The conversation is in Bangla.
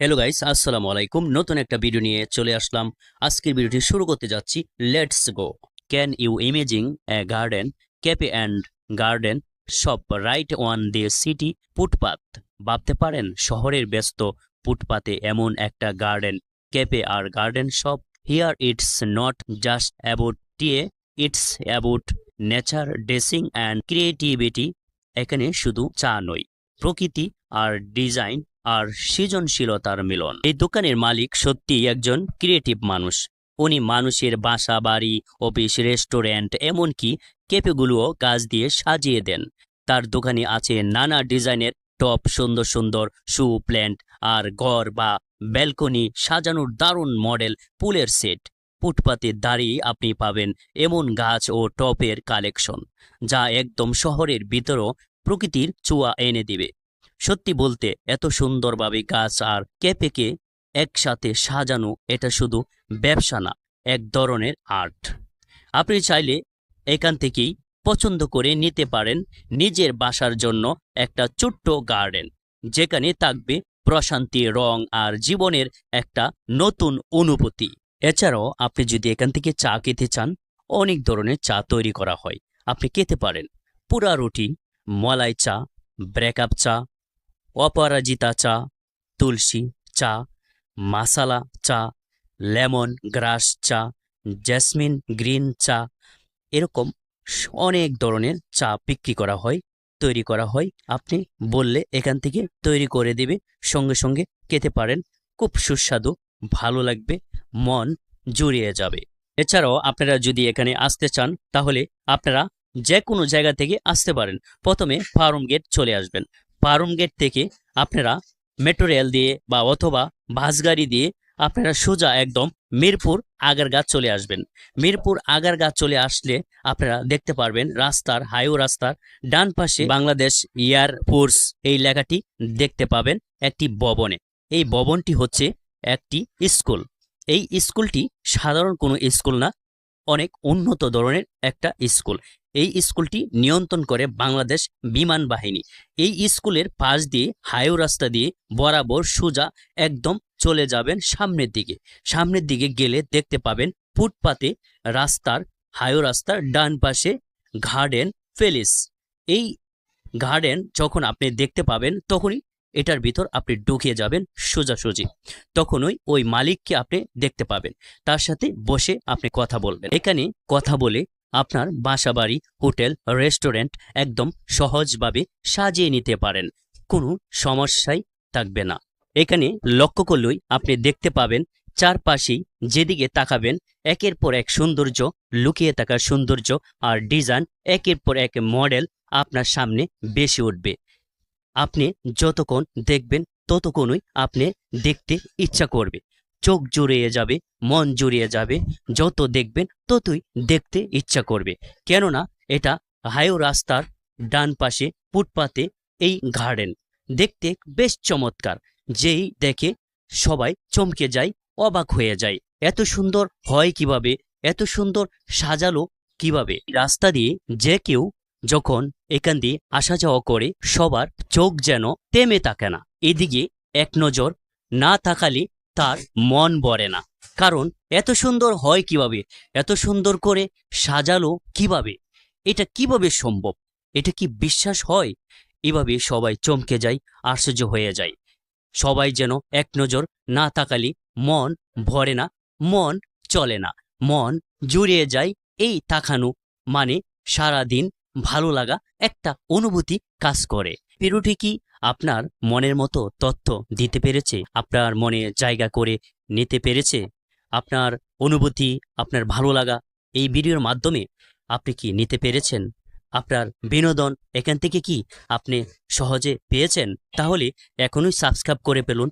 হ্যালো গাইস আসসালামু আলাইকুম। নতুন একটা ভিডিও নিয়ে চলে আসলাম। আজকের ভিডিওটি শুরু করতে যাচ্ছি। Let's go can you imagine a garden cafe and garden সব রাইট ওয়ান দি সিটি ফুটপাত ভাবতে পারেন, শহরের ব্যস্ত ফুটপাতে এমন একটা গার্ডেন ক্যাফে আর গার্ডেন সব here it's not just about tea it's about nature dressing and creativity এখানে শুধু চা নয়। প্রকৃতি আর ডিজাইন আর সৃজনশীলতার মিলন। এই দোকানের মালিক সত্যিই একজন ক্রিয়েটিভ মানুষ। উনি মানুষের বাসা, বাড়ি অফিস রেস্টুরেন্ট এমনকি কেপেগুলোও গাছ দিয়ে সাজিয়ে দেন। তার দোকানে আছে নানা ডিজাইনের টপ, সুন্দর সুন্দর শু প্ল্যান্ট আর ঘর বা ব্যালকনি সাজানোর দারুণ মডেল পুলের সেট। ফুটপাতে দাঁড়িয়ে আপনি পাবেন এমন গাছ ও টপের কালেকশন, যা একদম শহরের ভিতরও প্রকৃতির চুয়া এনে দিবে। সত্যি বলতে এত সুন্দরভাবে গাছ আর ক্যাপেকে একসাথে সাজানো এটা শুধু ব্যবসা না, এক ধরনের আর্ট। আপনি চাইলে এখান থেকেই পছন্দ করে নিতে পারেন নিজের বাসার জন্য একটা ছোট্ট গার্ডেন, যেখানে থাকবে প্রশান্তি, রং আর জীবনের একটা নতুন অনুভূতি। এছাড়াও আপনি যদি এখান থেকে চা খেতে চান, অনেক ধরনের চা তৈরি করা হয়। আপনি খেতে পারেন। পুরা রুটি মলাই চা, ব্রেকআপ চা অপরাজিতা চা, তুলসী চা, মাসালা চা, লেমন গ্রাস চা, জেসমিন গ্রিন চা, এরকম অনেক ধরনের চা বিক্রি করা হয়, তৈরি করা হয়। আপনি বললে এখান থেকে তৈরি করে দেবে, সঙ্গে সঙ্গে খেতে পারেন। খুব সুস্বাদু, ভালো লাগবে, মন জুড়িয়ে যাবে। এছাড়াও আপনারা যদি এখানে আসতে চান, তাহলে আপনারা যে কোনো জায়গা থেকে আসতে পারেন। প্রথমে ফার্ম গেট চলে আসবেন। ফার্ম গেট থেকে আপনারা মেট্রো রেল দিয়ে বা অথবা বাস গাড়ি দিয়ে আপনারা সোজা একদম মিরপুর আগারগাঁ চলে আসবেন। মিরপুর আগারগাঁ চলে আসলে আপনারা দেখতে পারবেন রাস্তার, হাইও রাস্তার ডান পাশে বাংলাদেশ এয়ার ফোর্স এই লেখাটি দেখতে পাবেন একটি ভবনে। এই ভবনটি হচ্ছে একটি স্কুল। এই স্কুলটি সাধারণ কোনো স্কুল না অনেক উন্নত ধরনের একটা স্কুল। এই স্কুলটি নিয়ন্ত্রণ করে বাংলাদেশ বিমান বাহিনী। এই স্কুলের পাশ দিয়ে, হাইও রাস্তা দিয়ে বরাবর সোজা একদম চলে যাবেন সামনের দিকে। সামনের দিকে গেলে দেখতে পাবেন ফুটপাতে রাস্তার, হাইও রাস্তার ডান পাশে গার্ডেন প্যালেস। এই গার্ডেন যখন আপনি দেখতে পাবেন, তখনই এটার ভিতর আপনি ঢুকিয়ে যাবেন সোজাসুজি তখনই ওই মালিককে আপনি দেখতে পাবেন। তার সাথে বসে আপনি কথা বলবেন। এখানে কথা বলে আপনার বাসাবাড়ি, হোটেল, রেস্টুরেন্ট একদম সহজভাবে সাজিয়ে নিতে পারেন। কোনো সমস্যাই থাকবে না। এখানে লক্ষ্য করলেই আপনি দেখতে পাবেন চারপাশেই যেদিকে তাকাবেন একের পর এক সৌন্দর্য, লুকিয়ে থাকা সৌন্দর্য আর ডিজাইন একের পর এক মডেল আপনার সামনে বেশি উঠবে। আপনি যতক্ষণ দেখবেন ততক্ষণই আপনি দেখতে ইচ্ছা করবে। চোখ জুড়িয়ে যাবে, মন জুড়িয়ে যাবে, যত দেখবেন ততই দেখতে ইচ্ছা করবে। কেননা এটা হাইও রাস্তার ডান পাশে ফুটপাতে এই গার্ডেন দেখতে বেশ চমৎকার। যেই দেখে সবাই চমকে যায়, অবাক হয়ে যায়। এত সুন্দর হয় কীভাবে? এত সুন্দর সাজালো কীভাবে? রাস্তা দিয়ে যে কেউ যখন এখান দিয়ে আসা যাওয়া করে সবার চোখ যেন তেমে থাকে না, এদিকে এক নজর না তাকালে তার মন ভরে না। কারণ এত সুন্দর হয় কীভাবে? এত সুন্দর করে সাজালো কীভাবে? এটা কীভাবে সম্ভব? এটা কি বিশ্বাস হয়? এভাবে সবাই চমকে যায়, আশ্চর্য হয়ে যায়। সবাই যেন এক নজর না তাকালে মন ভরে না, মন চলে না, মন জুড়িয়ে যায়। এই তাকানো মানে সারাদিন ভালো লাগা একটা অনুভূতি কাজ করে। ভিডিওটি কি আপনার মনের মতো তথ্য দিতে পেরেছে? আপনার মনে জায়গা করে নিতে পেরেছে? আপনার অনুভূতি, আপনার ভালো লাগা এই ভিডিওর মাধ্যমে আপনি কি নিতে পেরেছেন? আপনার বিনোদন এখান থেকে কি আপনি সহজে পেয়েছেন? তাহলে এখনই সাবস্ক্রাইব করে ফেলুন